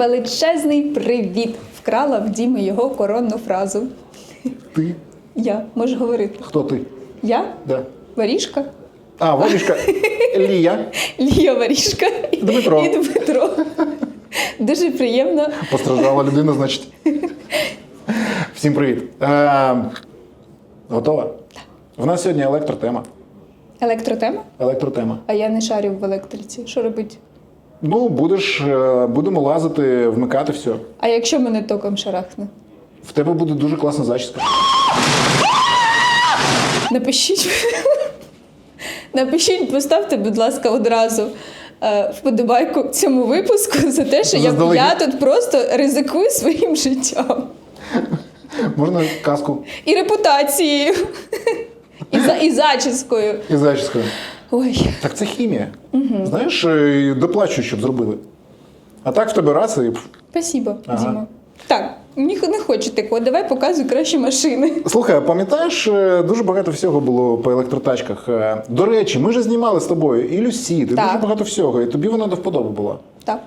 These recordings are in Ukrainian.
величезний привіт! Вкрала в Діми його коронну фразу. Ти? Я можу говорити. Хто ти? Я? Да. Варішка? А, Валішка, Лія. Лія Варішка Дмитро. і Дмитро. Дуже приємно. Постраждала людина, значить. Всім привіт. Е, готова? В нас сьогодні електротема. Електротема? Електротема. А я не шарю в електриці. Що робити? Ну, будеш, е, будемо лазити, вмикати все. А якщо мене током шарахне? В тебе буде дуже класна зачіска. Напишіть. Напишіть, поставте, будь ласка, одразу е, вподобайку цьому випуску за те, що я, я тут просто ризикую своїм життям Можна каску і репутацією, і, за, і зачіскою. і зачіскою. Ой, Так це хімія. Знаєш, е, доплачу, щоб зробили. А так в тебе раз і. спасибо, Ага. Діма. Так, не хочу такого. Давай показуй кращі машини. Слухай, пам'ятаєш, е, дуже багато всього було по електротачках. Е, До речі, ми ж знімали з тобою і Люсід, і Так. дуже багато всього. І тобі вона до вподоби була. Так,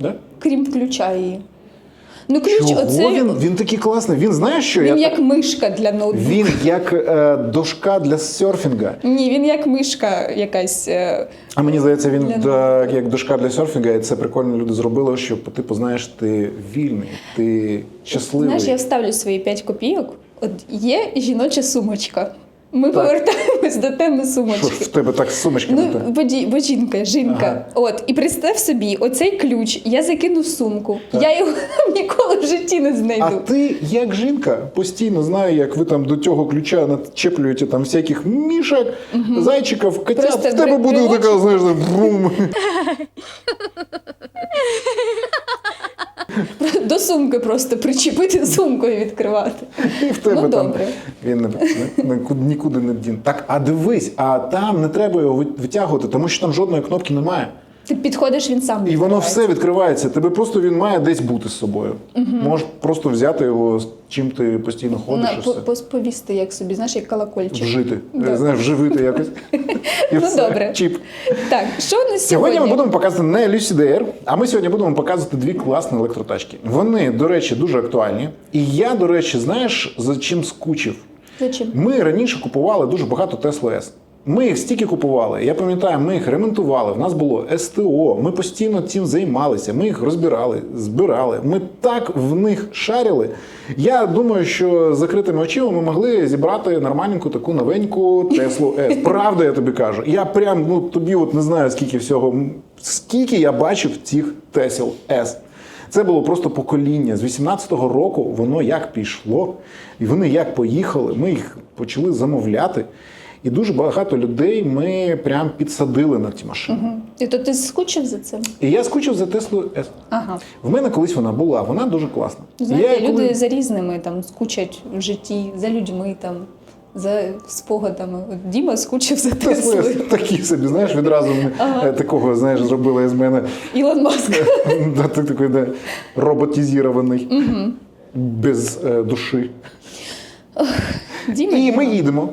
Да? крім ключа її. Ну, ключ, Чого оце він? Він такий класний. Він знає, що він я як мишка для ноутбука. він як е, дошка для серфінга. Ні, він як мишка якась. е, А мені здається, він Для як дошка для серфінга, і це прикольно люди зробили, щоб типу, знаєш, ти вільний, ти щасливий. Знаєш, я вставлю свої 5 копійок. От є жіноча сумочка. Ми Так. повертаємось до теми сумочки. в тебе так з сумочками? Ну, та? бо, жінка, жінка. Ага. От, і представ собі, оцей ключ я закину в сумку. Я його ніколи в житті не знайду. А ти, як жінка, постійно знаю, як ви там до цього ключа начеплюєте там всяких мішок, зайчиків, котят. Просто в тебе при- буде така, знаєш, брум. До сумки просто причепити сумкою і відкривати. І в тебе Ну, там добре. він не, не- нікуди, нікуди не дін. Так, а дивись, а там не треба його витягувати, тому що там жодної кнопки немає. Ти підходиш, він сам І воно все відкривається. Тебе просто він має десь бути з собою. Можеш просто взяти його, з чим ти постійно ходиш На, і по- все. пос- як собі, знаєш, як колокольчик. Вжити. Да. Знаєш, вживити якось. І Ну, все. добре. Чіп. Так, що у нас Сьогодні сьогодні? ми будемо показувати не Lucy DR, а ми сьогодні будемо показувати дві класні електротачки. Вони, до речі, дуже актуальні. І я, до речі, знаєш, за чим скучив? Зачем? Ми раніше купували дуже багато Tesla S. Ми їх стільки купували. Я пам'ятаю, ми їх ремонтували. В нас було СТО. Ми постійно цим займалися. Ми їх розбирали, збирали. Ми так в них шарили. Я думаю, що з закритими очима ми могли зібрати нормальненьку таку новеньку Теслу S. Правда, я тобі кажу. Я прям ну тобі от не знаю скільки всього. Скільки я бачив цих Тесл S. Це було просто покоління. З 18-го року воно як пішло, і вони як поїхали. Ми їх почали замовляти. І дуже багато людей ми прям підсадили на ці машини. І то ти скучив за цим? І я скучив за Теслу S. Ага. В мене колись вона була, вона дуже класна. Знаєте, я люди коли- за різними там скучать в житті, за людьми там, за спогадами. От Діма скучив за Тесла Теслою. Такі собі, знаєш, відразу е, такого, знаєш, зробила з мене. Ілон Маск. Да, ти такий де, роботизірований, без е, душі. Діма, І ми їдемо.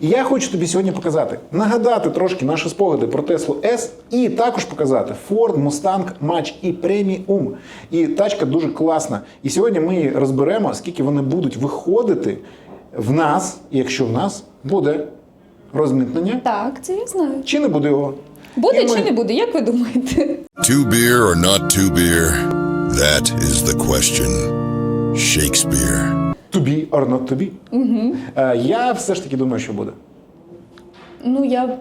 І я хочу тобі сьогодні показати, нагадати трошки наші спогади про Теслу S і також показати Ford Mustang Mach і Premium. І тачка дуже класна. І сьогодні ми її розберемо, скільки вони будуть виходити в нас, якщо в нас буде розмитнення, Так, це я знаю. чи не буде його. Буде І ми- чи не буде, як ви думаєте? To beer or not to beer? That is the question. Shakespeare. To be or not to be. Угу. Я все ж таки думаю, що буде. Ну, я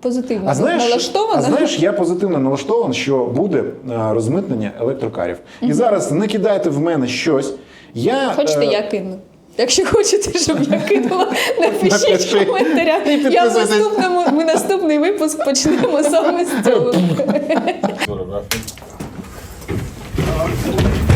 позитивно А знаєш, налаштована. а знаєш, я позитивно налаштований, що буде е, розмитнення електрокарів. І зараз не кидайте в мене щось. Я, Хочете, е, я кину. Якщо хочете, щоб я кинула, напишіть Напиши. в коментарях. І Я в підписуйтесь. наступному, ми наступний випуск почнемо саме з цього.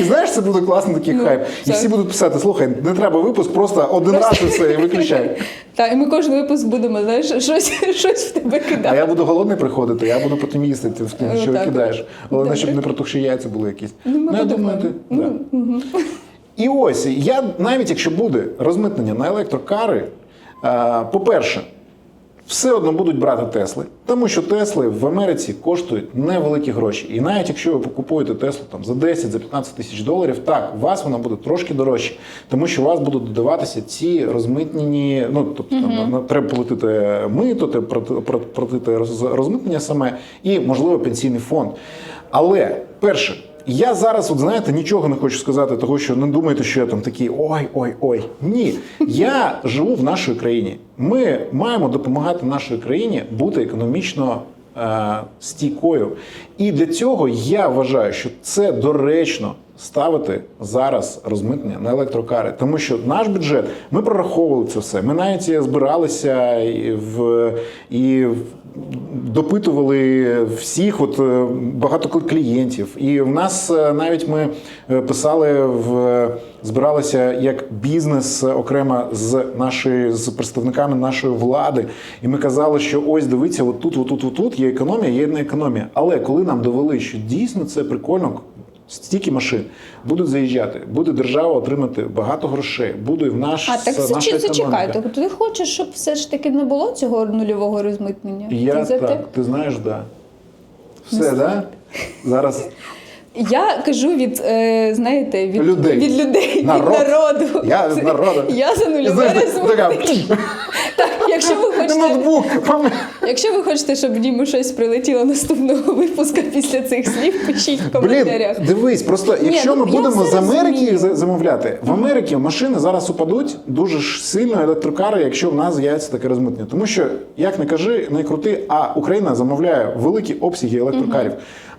І знаєш, це буде класний такий хайп. І Ну, всі будуть писати: слухай, не треба випуск, просто один раз і все, і виключай. Так, і ми кожен випуск будемо, знаєш, щось, щось в тебе А я буду голодний приходити, я буду потім їсти ти Ну, що так. викидаєш. Головне, щоб не протухші яйця були якісь. Ну, ми я думаю, ти. да. І ось я навіть якщо буде розмитнення на електрокари, по-перше, все одно будуть брати Тесли, тому що Тесли в Америці коштують невеликі гроші. І навіть якщо ви купуєте Теслу там за 10 за 15 тисяч доларів, так у вас вона буде трошки дорожче, тому що у вас будуть додаватися ці розмитнені. Ну тобто там, на- треба платити мито, треба платити роз- розмитнення саме і можливо пенсійний фонд. Але перше. Я зараз, от знаєте, нічого не хочу сказати, того що не думайте, що я там такий ой, ой, ой. Ні. Я живу в нашій країні. Ми маємо допомагати нашій країні бути економічно е, стійкою. І для цього я вважаю, що це доречно ставити зараз розмитнення на електрокари, тому що наш бюджет ми прораховували це все. Ми навіть запиралися і в і в- допитували всіх, от е, багато клієнтів. І в нас е, навіть ми е, писали в збиралися як бізнес окремо з нашої з представниками нашої влади. І ми казали, що ось дивіться, от тут, отут, тут, є економія, є не економія. Але коли нам довели, що дійсно це прикольно. Стільки машин будуть заїжджати, буде держава отримати багато грошей, буде в наш А так наша зачекай, зачекай. економіка. Ти хочеш, щоб все ж таки не було цього нульового розмитнення? Я Ти так, те? ти знаєш, да. Все, да? Зараз Я кажу від, е, знаєте, від Людей. від людей, Народ. від народу. Я від народу. Я за нульове розмитнення. Так, якщо ви хочете, ноутбук. якщо ви хочете, щоб Діму щось прилетіло наступного випуска після цих слів, пишіть в Блін, коментарях. дивись, просто якщо ну, ми я будемо все з Америки розумію. їх за- замовляти, в Америці машини зараз упадуть дуже ж сильно електрокари, якщо в нас з'явиться таке розмитнення. Тому що, як не кажи, не крути, а Україна замовляє великі обсяги електрокарів.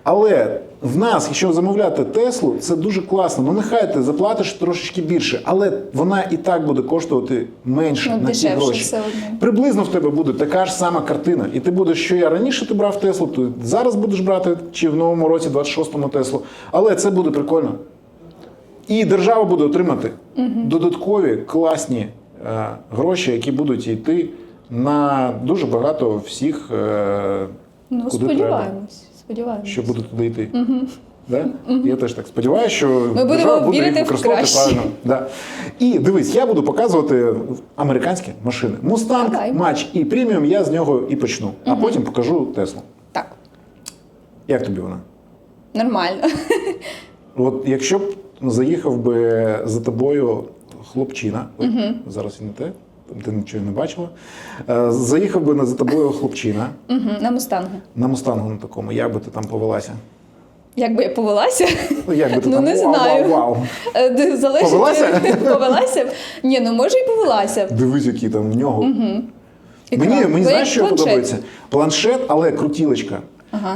Але в нас, якщо замовляти Теслу, це дуже класно. Ну нехай ти заплатиш трошечки більше, але вона і так буде коштувати менше Ну, на ті дешевше гроші. все одно. Приблизно в тебе буде така ж сама картина. І ти будеш, що я раніше ти брав Теслу, то зараз будеш брати, чи в новому році, 26-му Теслу. Але це буде прикольно. І держава буде отримати додаткові класні е, гроші, які будуть йти на дуже багато всіх, е, Ну, куди треба, сподіваємось. Сподіваємось. що буде туди йти. Да? Я теж так сподіваюся, що будемо держава буде вірити їх в використовувати краще. правильно. Да. І дивись, я буду показувати американські машини. Мустанг, Давай. матч і преміум, я з нього і почну. А потім покажу Теслу. Так, Як тобі вона? нормально. От якщо б заїхав би за тобою хлопчина, Ой, зараз і не те, ти нічого не бачила. Е, Заїхав би на- за тобою хлопчина Мгм, На мустангу. на мустангу на такому, як би ти там повелася? Як би я повелася? Ну, як би ти Ну, там не вау, знаю. вау, вау. Е, Залежить, Повелася? повелася. Ні, ну може і повелася. Дивись, який там в нього. Екран. Мені, мені знаєш, що планшет. подобається? Планшет, але крутілочка.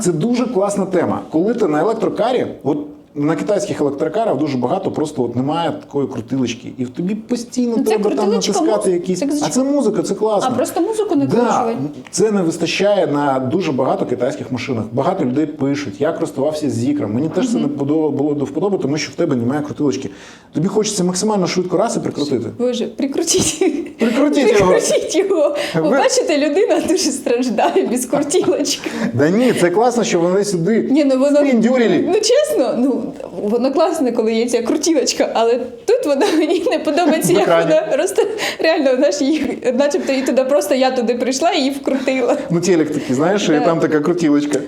Це дуже класна тема. Коли ти на електрокарі, от на китайських електрокарах дуже багато, просто от немає такої крутилочки. І в тобі постійно Ну, треба там натискати муз- якісь. це А це музика, це класно. А просто музику не Да, це не вистачає на дуже багато китайських машинах. Багато людей пишуть. Я користувався зікрам. Мені теж це не було до вподоби, тому що в тебе немає крутилочки. Тобі хочеться максимально швидко раз і прикрутити. Боже, прикрутіть. Прикрутіть його. Прикрутіть його. Ви- бачите, людина дуже страждає без крутілочки. Да ні, це класно, що вони сюди Ні, ну воно ну чесно, ну воно класне, коли є ця крутілочка, але тут вона мені не подобається, як вона просто реально вона ж її, начебто і туди просто я туди прийшла і її вкрутила. Ну, телек такий, знаєш, і там така крутілочка.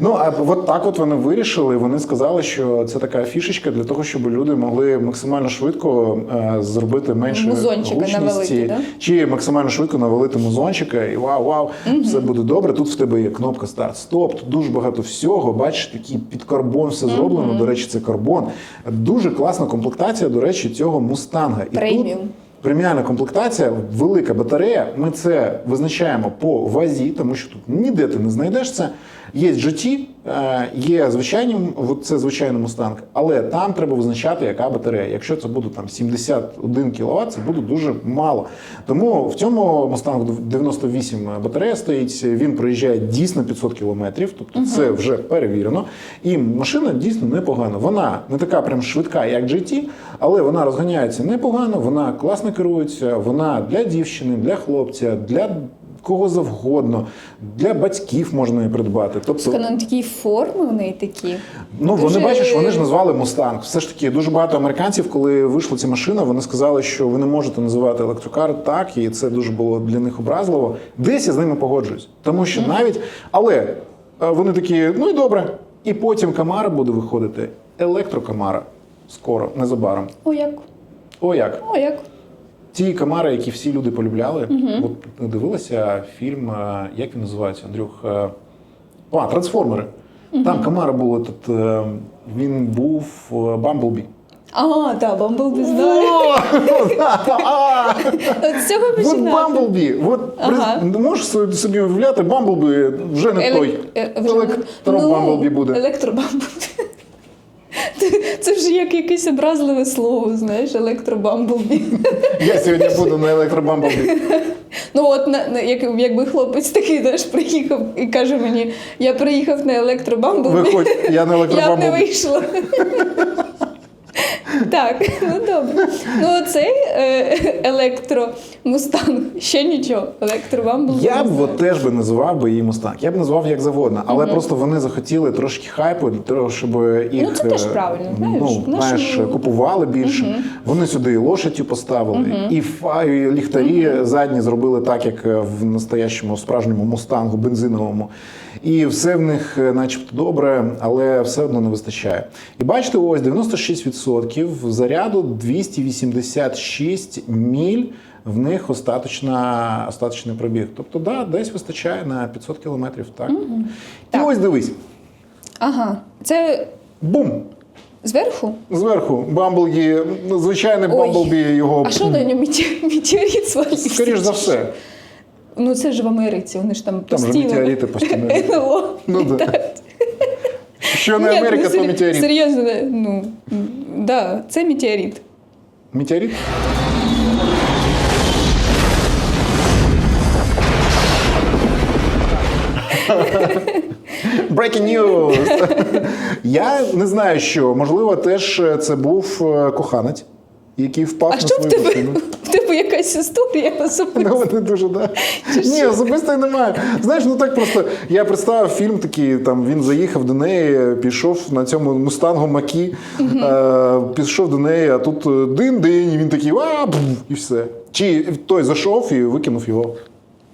Ну, а от так от вони вирішили. Вони сказали, що це така фішечка для того, щоб люди могли максимально швидко е, зробити менше Музончика гучності, навалити, да? чи максимально швидко навалити музончика, і вау, вау, все буде добре. Тут в тебе є кнопка старт, стоп, тут дуже багато всього. Бачиш, такий під карбон все зроблено. До речі, це карбон. Дуже класна комплектація, до речі, цього мустанга. І Преміум. тут Преміальна комплектація, велика батарея. Ми це визначаємо по вазі, тому що тут ніде ти не знайдеш це. Є GT, е, є звичайні, це звичайний мустанг, але там треба визначати, яка батарея. Якщо це буде там 71 кВт, це буде дуже мало. Тому в цьому мустангу 98 батарея стоїть. Він проїжджає дійсно 500 км, тобто це вже перевірено. І машина дійсно непогана. Вона не така прям швидка, як GT, але вона розганяється непогано, вона класно керується, вона для дівчини, для хлопця, для кого завгодно. Для батьків можна її придбати. Тобто, Ну, такі форми в неї такі. Ну, вони бачиш, вони ж назвали Мустанг. Все ж таки, дуже багато американців, коли вийшла ця машина, вони сказали, що ви не можете називати електрокар так, і це дуже було для них образливо. Десь я з ними погоджуюсь. Тому що навіть, але е, вони такі, ну і добре. І потім Камара буде виходити. Електрокамара. Скоро, незабаром. О, як? О, як? О, як? Ті камари, які всі люди полюбляли. От дивилася фільм, е, як він називається, Андрюх? Е, А, трансформери. Там Камара було тут. е, Він був Бамблбі. А, так, Бамблбі знаю. От з цього От. Бамблбі. От Ага. можеш собі- уявляти, Бамблбі вже не той. Елек- Електро Бамблбі буде. Електробамблбі. Це- Це вже як якесь образливе слово, знаєш, електробамблбі. Я сьогодні буду на електробамблбі. Ну от на, як, якби хлопець такий знаєш, приїхав і каже мені, я приїхав на електробамблбі. Виходь, я на Я б не вийшла. Так, ну добре. Ну оцей е, електромустанг ще нічого. Електробамблбі. Я б от теж би називав би її Мустанг. Я б назвав як завгодно, але просто вони захотіли трошки хайпу того, щоб їх Ну, це теж е, правильно, знаєш, ну, купували більше. Вони сюди і лошаді поставили, і фа, і ліхтарі задні зробили так, як е, в настоящому справжньому мустангу бензиновому. І все в них, е, начебто, добре, але все одно не вистачає. І бачите, ось 96% заряду 286 міль. В них остаточна, остаточний пробіг. Тобто, да, десь вистачає на 500 кілометрів. Так. І Так. ось дивись. Ага. Це Бум! зверху? Зверху Бамблгі, ну, звичайний Ой. Бамблбі його. А що на ньому метеорит свалився? Скоріш за все. Ну це ж в Америці, вони ж там Там же постійно. метеорити постійно. НЛО. Ну, да. Що не Ні, Америка, ну, то метеорит. Серйозно, ну, да, це метеорит. Метеорит? Breaking news! Я не знаю, що можливо, теж це був е, коханець, який впав А на що свою тебе? Тебе якась історія особиста? Ну, вони дуже да. Ні, особисто немає. Знаєш, ну так просто я представив фільм такий, там він заїхав до неї, пішов на цьому мустангу Макі, е, пішов до неї, а тут е, дин-дин, і він такий а, і все. Чи той зайшов і викинув його.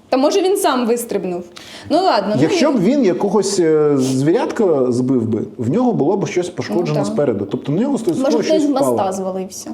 Та може він сам вистрибнув. Ну ладно, Якщо ну, б він якогось е, звірятка збив би, в нього було б щось пошкоджено Ну, спереду. Тобто на нього і- може хтось з моста звалився.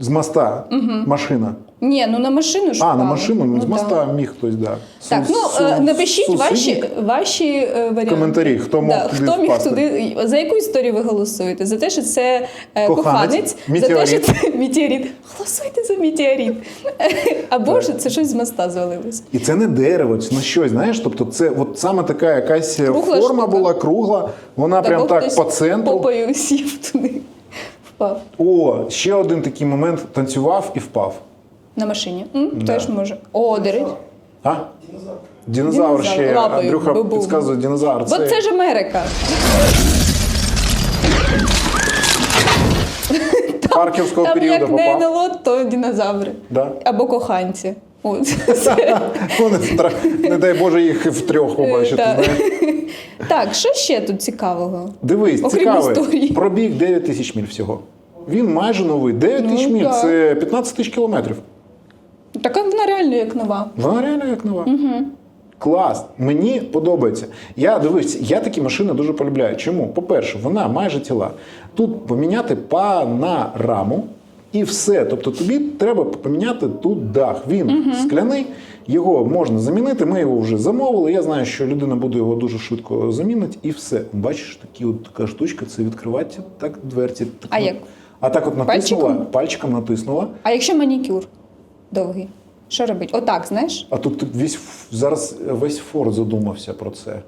З моста машина. Ні, ну на машину ж А, на машину ну, з моста да. міг хтось, да. Так, Су- ну су- е, напишіть ваші, ваші е, варіанти. Коментарі, хто мог да, туди хто міг впасти. туди. За яку історію ви голосуєте? За те, що це е, Коханець, коханець, за те, що це метеорит. Голосуйте за метеорит. Або ж це щось з моста звалилось. І це не дерево, це не щось, знаєш. Тобто, це от саме така якась Кругла форма штука. була кругла, вона прям так по центру. Попою сів туди. Впав. О, ще один такий момент танцював і впав. На машині. М, Теж може. О, речі. А? Динозавр. Динозавр, ще. лапою, Андрюха бу-бу. підказує динозавр. Бо це ж Америка. парківського Там періоду як не попав. НЛО, то динозаври. Да. Або коханці. Не дай Боже їх втрьох побачити. Е, Так. що ще тут цікавого? Дивись, цікавий. Пробіг 9 тисяч міль всього. Він майже новий. 9 Ну, тисяч міль це 15 тисяч кілометрів. Така вона реально як нова. Вона реально як нова. Угу. Клас, мені подобається. Я дивись, я такі машини дуже полюбляю. Чому? По-перше, вона майже тіла. Тут поміняти панораму і все. Тобто тобі треба поміняти тут дах. Він скляний, його можна замінити. Ми його вже замовили. Я знаю, що людина буде його дуже швидко замінити, і все. Бачиш, такі от така штучка, це відкривати так дверці. Так, А на- як? А так от натиснула, Пальчиком? пальчиком натиснула. А якщо манікюр довгий? Що робить? Отак, знаєш? А тут весь зараз весь Форд задумався про це.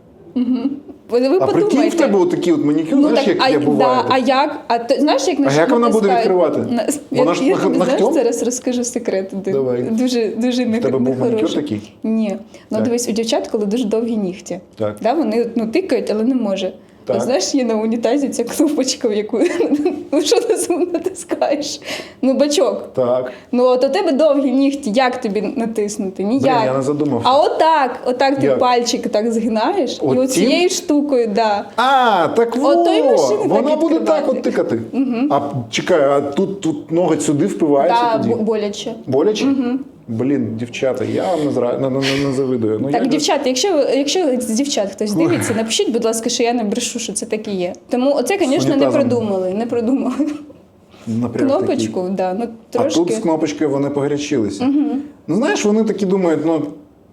Ви, ви а прикинь, в тебе такі от манікюр, Ну знаєш, так, як а, я да, а як? А ти знаєш, як А на як вона буде відкривати? На, Вона я, ж я нах- знаєш, зараз розкажу секрет. один. Давай. Дуже, дуже не, В тебе був манікюр такий? Ні. Ну Так. дивись, у дівчат, коли дуже довгі нігті. Так. Да, вони ну, тикають, але не може. Так. Знаєш, є на унітазі ця кнопочка, в яку ну, що ти натискаєш? Ну, бачок. Так. Ну, от у тебе довгі нігті, як тобі натиснути? Ніяк. Блін, я не задумався. А отак, отак ти Як? пальчик так згинаєш, От і от цим? цією штукою, да. А, так во, От той машини вона так буде так от тикати. А чекай, а тут, тут ноготь сюди впивається Да, тоді? бо- боляче. Боляче? Блін, дівчата, я вам не, зра... не, не, не завидую. Ну, Так, як... дівчата, якщо, якщо з дівчат хтось дивиться, напишіть, будь ласка, що я не брешу, що це так і є. Тому оце, звісно, не придумали. Не придумали. Напрям Кнопочку, такий. да, ну А тут з кнопочкою вони погорячилися. Ну знаєш, вони такі думають, ну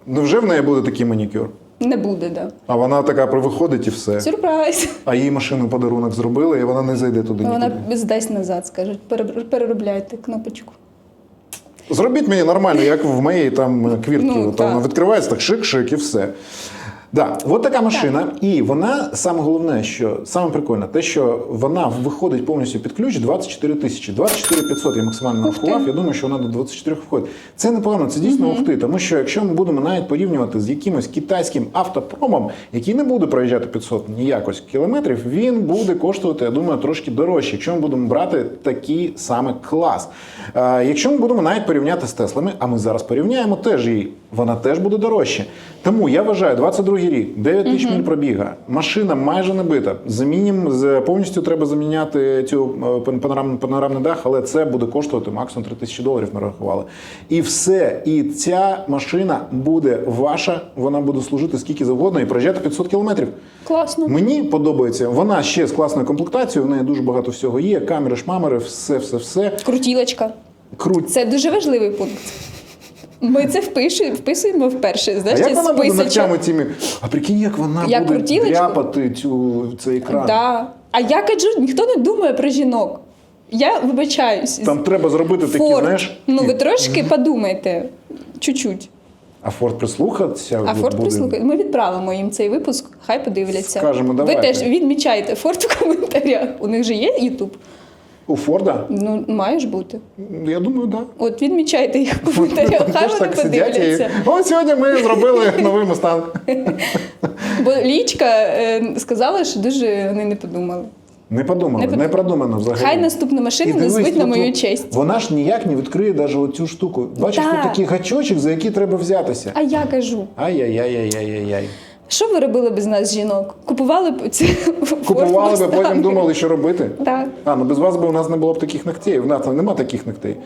невже в неї буде такий манікюр? Не буде, да. А вона така виходить і все. Сюрприз. А їй машину подарунок зробили, і вона не зайде туди Вона нікуди. здасть назад, скажуть, «Пере- переробляйте кнопочку. Зробіть мені нормально, як в моєї там квіртці. Ну, вона відкривається, так шик-шик і все. Да, от така машина, і вона саме головне, що саме прикольне, те, що вона виходить повністю під ключ 24 тисячі. 24 500 я максимально рахував. Я думаю, що вона до 24 входить. Це непогано, це дійсно ух ти. Тому що якщо ми будемо навіть порівнювати з якимось китайським автопромом, який не буде проїжджати 500 ніякось кілометрів, він буде коштувати, я думаю, трошки дорожче, якщо ми будемо брати такий саме клас. Е, якщо ми будемо навіть порівняти з Теслами, а ми зараз порівняємо теж її, вона теж буде дорожче. Тому я вважаю, 22 рік, 9 тисяч миль пробіга, машина майже не бита. Замінім повністю треба заміняти цю е, пан- панорамний, панорамний дах, але це буде коштувати максимум 3 тисячі доларів. Ми рахували. І все. І ця машина буде ваша. Вона буде служити скільки завгодно і проїжджати 500 кілометрів. Класно. Мені подобається. Вона ще з класною комплектацією. В неї дуже багато всього є. Камери, шмамери, все, все, все. Крутілочка. Круть. Це дуже важливий пункт. Ми це впишемо, вписуємо вперше. А Знаєш, як вона буде ногтями тими? А прикинь, як вона Як буде крутілочку? дряпати цю цей екран. Да. А я кажу, ніхто не думає про жінок. Я вибачаюсь. Там треба зробити такі, Форд. знаєш. Ну, ви трошки подумайте. Чуть-чуть. А Форд прислухатися. А Форд буде? прислухає. Ми відправимо їм цей випуск, хай подивляться. Скажемо, Ви теж відмічайте Форд в коментарях. У них же є Ютуб? У Форда? Ну, має ж бути. Я думаю, так. От відмічайте їх в коментарях, хай вони і. подивляться. О, сьогодні ми зробили новий мустанг. Бо Лічка е, сказала, що дуже вони не подумали. Не подумали, Не не, продумано взагалі. Хай наступну І машину назвуть на мою честь. Вона ж ніяк не відкриє навіть оцю штуку. Бачиш, тут такий гачочок, за який треба взятися. А я кажу, Ай-яй-яй-яй-яй-яй. Що ви робили без нас, жінок? Купували б ці Купували би, потім думали, що робити. Так. А, ну без вас би у нас не було б таких ногтей. У нас там нема таких ногтей.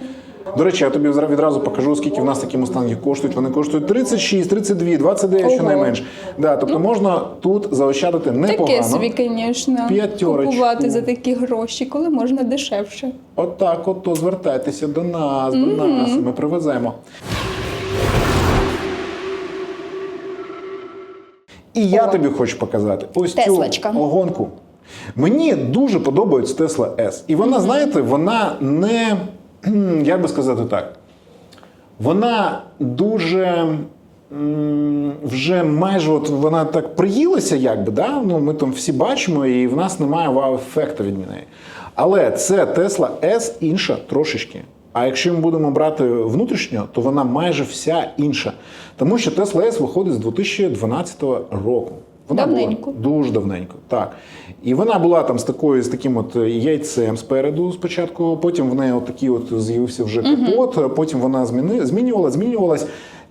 До речі, я тобі відразу покажу, скільки в нас такі мустанги коштують. Вони коштують 36, 32, 29 Ого. щонайменш. Да, тобто можна тут заощадити непогано. Таке собі, звісно, П'ятерочку. купувати за такі гроші, коли можна дешевше. Отак, от то звертайтеся до нас, до нас. Ми привеземо. І я тобі хочу показати ось Теслочка. цю огонку. Мені дуже подобається Tesla S. І вона, знаєте, вона не, як би сказати так, вона дуже вже майже от вона так приїлася, якби, да? ну, ми там всі бачимо, і в нас немає вау-ефекту від неї. Але це Tesla S інша трошечки. А якщо ми будемо брати внутрішньо, то вона майже вся інша. Тому що Tesla S виходить з 2012 року. Вона Давненько. була дуже давненько, так. І вона була там з такою, з таким от яйцем спереду спочатку, потім в неї от такий от з'явився вже капот, потім вона зміни, змінювала, змінювалась.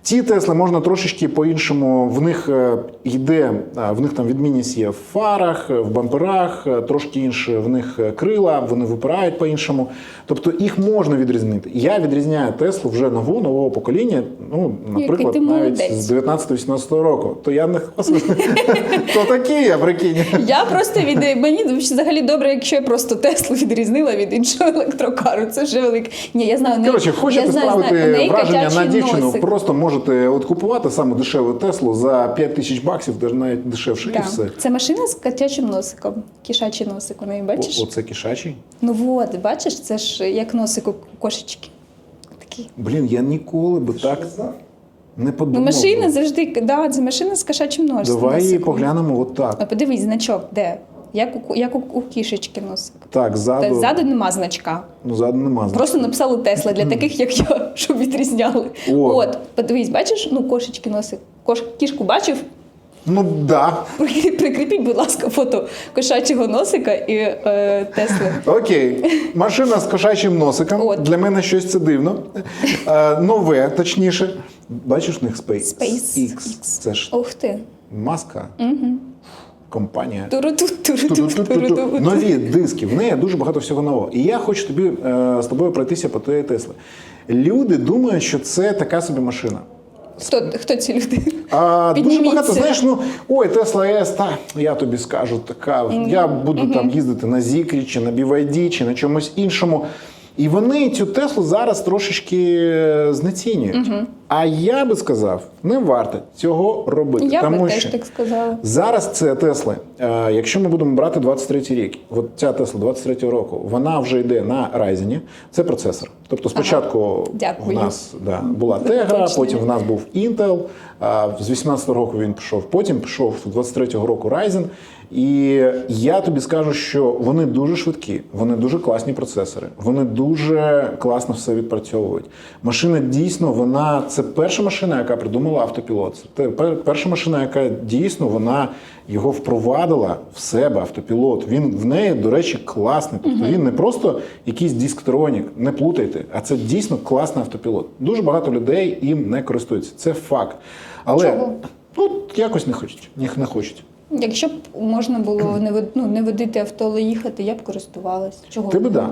Ці Тесли можна трошечки по-іншому. В них е, йде, в них там відмінність є в фарах, е, в бамперах, е, трошки інше в них е, крила, вони випирають по-іншому. Тобто їх можна відрізнити. Я відрізняю Теслу вже нову, нового покоління. Ну, наприклад, навіть з 19-18 року. То я не то такий, я прикинь. Я просто від мені взагалі добре, якщо я просто Теслу відрізнила від іншого електрокару. Це вже велик. Ні, я знаю, у неї- Коротше, хочете справити враження на дівчину, просто можете от купувати саме дешеву Теслу за 5 тисяч баксів, навіть навіть дешевше, і все. Це машина з котячим носиком. Кішачий носик у неї, бачиш? О, оце кишачий. Ну от, бачиш, це ж як носик у кошечки. Такий. Блін, я ніколи би так не Ну, подумав. машина завжди, да, це машина з кошачим носиком. Давай її поглянемо отак. А подивись, значок, де? Як у, як у, у кішечки носик. Так, Та ззаду. ззаду нема значка. Ну, ззаду нема. значка. Просто написали Тесла для таких, як я, щоб відрізняли. О. От, подивись, бачиш, ну кошечки носик. Кош, кішку бачив? Ну да. Прикріпіть, будь ласка, фото кошачого носика і е, Тесли. Окей, машина з кошачим носиком. От. Для мене щось це дивно. Е, нове, точніше. Бачиш в них SpaceX. SpaceX. Це ж Ух ти. маска. Компанія. Нові диски, в неї дуже багато всього нового. І я хочу тобі е, з тобою пройтися по тієї Тесли. Люди думають, що це така собі машина. Хто, хто ці люди? А дуже багато, знаєш, ну ой, Тесла С, та я тобі скажу, така. Я буду там їздити на Зікрі, чи на BYD, чи на чомусь іншому. І вони цю Теслу зараз трошечки е, знецінюють. А я би сказав, не варто цього робити. Я тому би теж так сказала. Зараз це Тесли. Е, якщо ми будемо брати 23 рік, от ця Тесла 23 року, вона вже йде на Ryzen, це процесор. Тобто спочатку Дякую. в нас да, була Tegra, уточнення. потім в нас був Intel, з 18 року він пішов, потім пішов з 23 року Ryzen. І я тобі скажу, що вони дуже швидкі, вони дуже класні процесори, вони дуже класно все відпрацьовують. Машина дійсно, вона це перша машина, яка придумала автопілот. Це перша машина, яка дійсно вона його впровадила в себе автопілот. Він в неї, до речі, класний. Тобто він не просто якийсь дисктронік, не плутайте, а це дійсно класний автопілот. Дуже багато людей їм не користуються. Це факт. Але Чого? ну якось не хочуть. Їх не хочуть. Якщо б можна було не, ну, не водити авто, але їхати, я б користувалась. Чого Ти б да.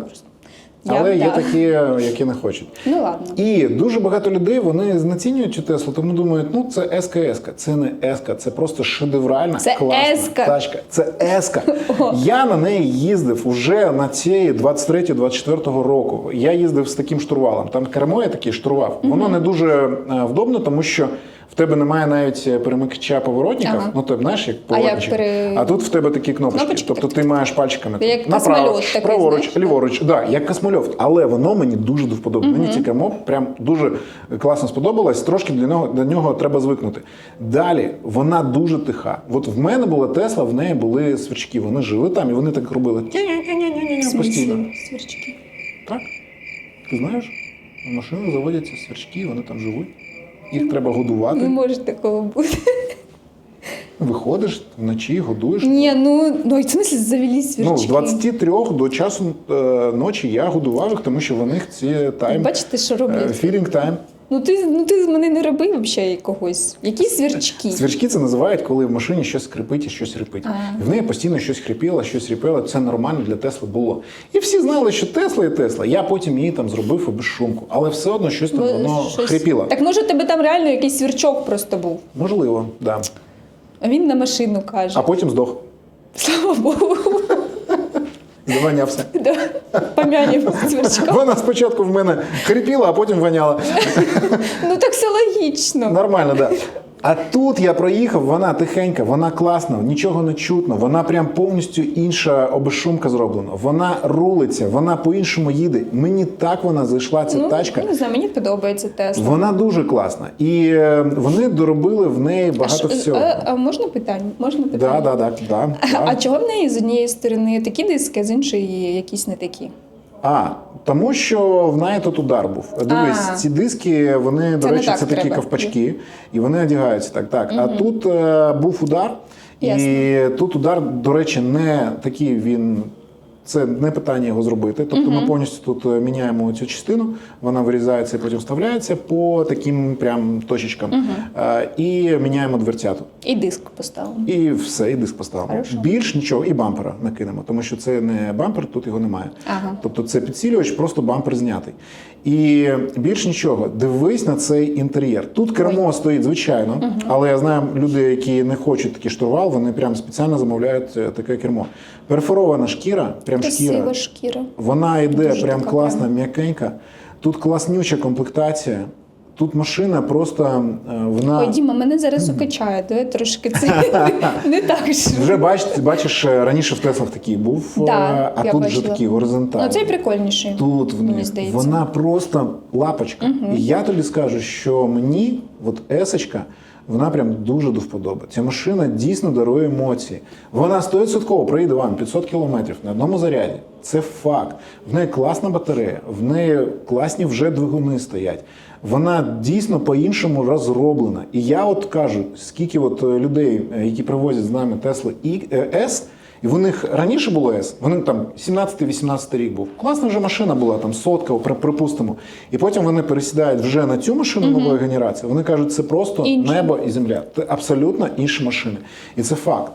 Я Але б є да. такі, які не хочуть. Ну ладно. І дуже багато людей вони знецінюють цю Теслу, тому думають, ну це СКС. Це не С, це просто шедевральна, Це класна S-ка. тачка. Це С. Я на неї їздив уже на цієї 23-24 року. Я їздив з таким штурвалом. Там кермо є такий штурвал. Воно не дуже е, вдобно, тому що. В тебе немає навіть перемикача поворотників, Ага. ну ти знаєш, як А поворотничок. пере- А тут в тебе такі кнопочки. Кнопочки тобто ти маєш пальчиками Як направо, такий, праворуч, знаєш? ліворуч. Да, як космольот. Але воно мені дуже до вподоби. Мені ці кермо прям дуже класно сподобалось. Трошки для нього до нього треба звикнути. Далі вона дуже тиха. От в мене була Тесла, в неї були сверчки. Вони жили там і вони так робили. Постійно. Свірчки. Так? Ти знаєш? Машину заводяться сверчки, вони там живуть. Їх треба годувати. Не може такого бути. Виходиш вночі, годуєш. Ні, ну, ну і в смислі завелі свірчки. Ну, з 23 до часу е, ночі я годував їх, тому що в них ці тайм Бачите, що роблять? філінг тайм. Ну ти, ну ти з мене не роби взагалі когось. Які свірчки? Свірчки це називають, коли в машині щось скрипить і щось рипить. І в неї постійно щось хрипіло, щось ріпело. Це нормально для Тесли було. І всі знали, що Тесла і Тесла. Я потім її там зробив і без шумку. Але все одно щось там Бо воно щось- хрипіло. Так може тебе там реально якийсь свірчок просто був. Можливо, да. А він на машину каже. А потім здох. Слава Богу. Заванявся. Да. Помянем свірчка. Вона спочатку в мене хрипіла, а потім воняла. Ну так все логічно. Нормально, да. А тут я проїхав, вона тихенька, вона класна, нічого не чутно. Вона прям повністю інша обезшумка зроблена. Вона рулиться, вона по-іншому їде. Мені так вона зайшла, ця ну, тачка. Не знаю, мені подобається Тесла. Вона дуже класна. І е, вони доробили в неї багато що- всього. а, а можна питання? Можна питання? Да, да, да, да, А чого в неї з однієї сторони такі диски, а з іншої якісь не такі? А, тому що в неї тут удар був. Дивись, А. ці диски, вони, до Це не речі, так це такі треба. ковпачки, і вони одягаються так. так. А тут е, був удар, і Ясно. тут удар, до речі, не такий він. Це не питання його зробити. Тобто ми повністю тут е, міняємо цю частину, вона вирізається і потім вставляється по таким прям точечкам. Е, і міняємо дверцяту. І диск поставимо. І все, і диск поставимо. Хорошо. Більш нічого, і бампера накинемо, тому що це не бампер, тут його немає. Ага. Тобто це підсилювач, просто бампер знятий. І більш нічого, дивись на цей інтер'єр. Тут кермо стоїть звичайно, але я знаю люди, які не хочуть такий штурвал, вони прям спеціально замовляють е, таке кермо. Перфорована шкіра, прям шкіра. Красива шкіра. Вона йде Дуже прям така класна, прям. м'якенька. Тут класнюча комплектація. Тут машина просто е, вона. Ой, Діма, мене зараз укачає. Давай трошки це не так. що- Вже бач, бачиш, е, раніше в Теслах такий був, е, Да, а я тут вже бачила. такий горизонтальний. Ну, цей прикольніший. Тут в мені них здається. вона просто лапочка. І я тобі скажу, що мені от есочка Вона прям дуже до вподоби. Ця машина дійсно дарує емоції. Вона 100% проїде вам 500 кілометрів на одному заряді. Це факт. В неї класна батарея, в неї класні вже двигуни стоять. Вона дійсно по-іншому розроблена. І я от кажу, скільки от е, людей, е, які привозять з нами Tesla е, S, і в них раніше було С, вони там 17-18 рік був. Класна вже машина була, там сотка, припустимо. І потім вони пересідають вже на цю машину нової генерації. Вони кажуть, це просто Інші. небо і земля. Це абсолютно інші машини. І це факт.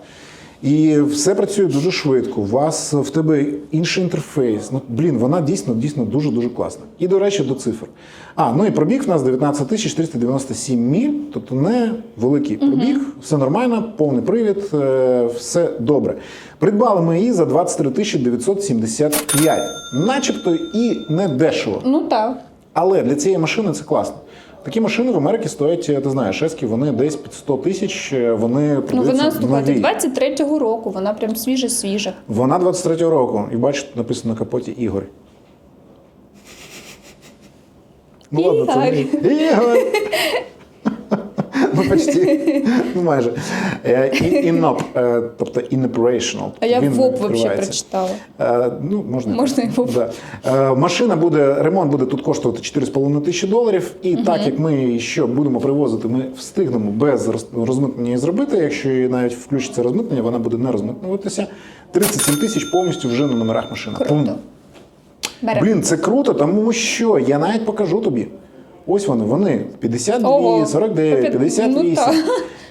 І все працює дуже швидко. У вас в тебе інший інтерфейс. Ну блін, вона дійсно дійсно дуже дуже класна. І до речі, до цифр. А ну і пробіг в нас 19 тисяч 497 міль, тобто не великий пробіг, все нормально, повний привід, е, все добре. Придбали ми її за 23 тисячі 975, начебто і не дешево. Ну так. Але для цієї машини це класно. Такі машини в Америці стоять, ти знаєш, ески, вони десь під 100 тисяч, е, вони Ну вона нові. 23-го року, вона прям свіжа-свіжа. Вона 23-го року. І бачите, написано на капоті Ігор. Ну ладно, це не Ігор. Почти. Ну, майже. Е, і- е, тобто inoperational. А я ВОП взагалі прочитала. Е, ну, можна, Можна і. ВОП. Да. Машина буде, ремонт буде тут коштувати 4,5 тисячі доларів. І так як ми її будемо привозити, ми встигнемо без розмитнення її зробити. Якщо її навіть включиться розмитнення, вона буде не розмитнюватися. 37 тисяч повністю вже на номерах машини. Круто. Блін, це круто, тому що я навіть покажу тобі. Ось вони, вони 52, Ого. 49, Ну, 58. так.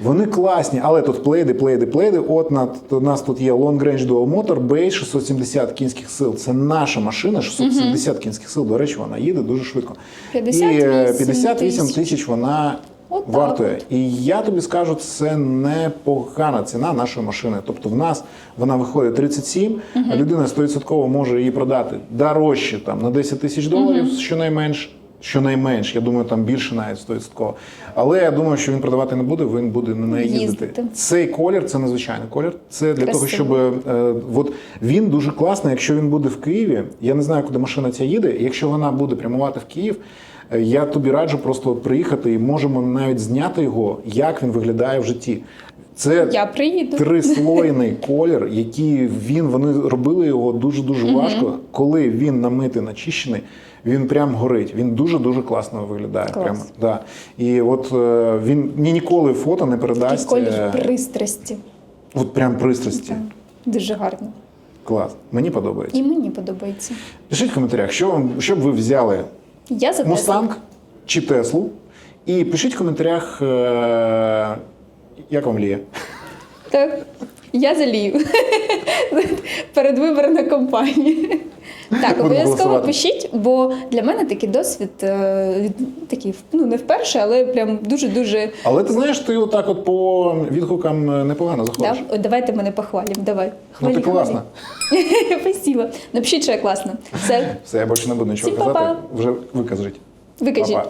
Вони класні, але тут плейди, плейди, плейди. От на, у нас тут є Long Range Dual Motor, Base 670 кінських сил. Це наша машина, 670 кінських сил. До речі, вона їде дуже швидко. 58 І е, 58 тисяч. тисяч вона От вартує. І я тобі скажу, це непогана ціна нашої машини. Тобто в нас вона виходить 37, а людина 100% може її продати дорожче там, на 10 тисяч доларів, щонайменш. Щонайменш, я думаю, там більше навіть 100%. Але я думаю, що він продавати не буде, він буде на неї їздити. Їздити. Цей колір це незвичайний колір. Це для того, щоб е, от він дуже класний, якщо він буде в Києві. Я не знаю, куди машина ця їде. Якщо вона буде прямувати в Київ, е, я тобі раджу просто приїхати і можемо навіть зняти його, як він виглядає в житті. Це Я приїду. трислойний колір, який він вони робили його дуже дуже важко. Коли він намитий, начищений, він прям горить. Він дуже дуже класно виглядає. Клас. Прямо да. І от е, він ні ніколи фото не передасть. колір е, пристрасті. От прям пристрасті. Дуже гарно. Клас. Мені подобається. І мені подобається. Пишіть в коментарях, що вам, що б ви взяли Я за. Мустанг чи Теслу. І пишіть в коментарях, е, як вам ліє. Так, я залію. Передвиборна кампанія. Так, обов'язково пишіть, бо для мене такий досвід е, такий, ну не вперше, але прям дуже-дуже. Але ти знаєш, ти отак от по відгукам е, непогано заходиш. От Давайте мене похвалимо. Давай. Ну ти класна. Спасибо. Напишіть, що я класна. Все, Все, я більше не буду нічого Всі казати. па-па. Вже викажіть. викажіть. Па-па.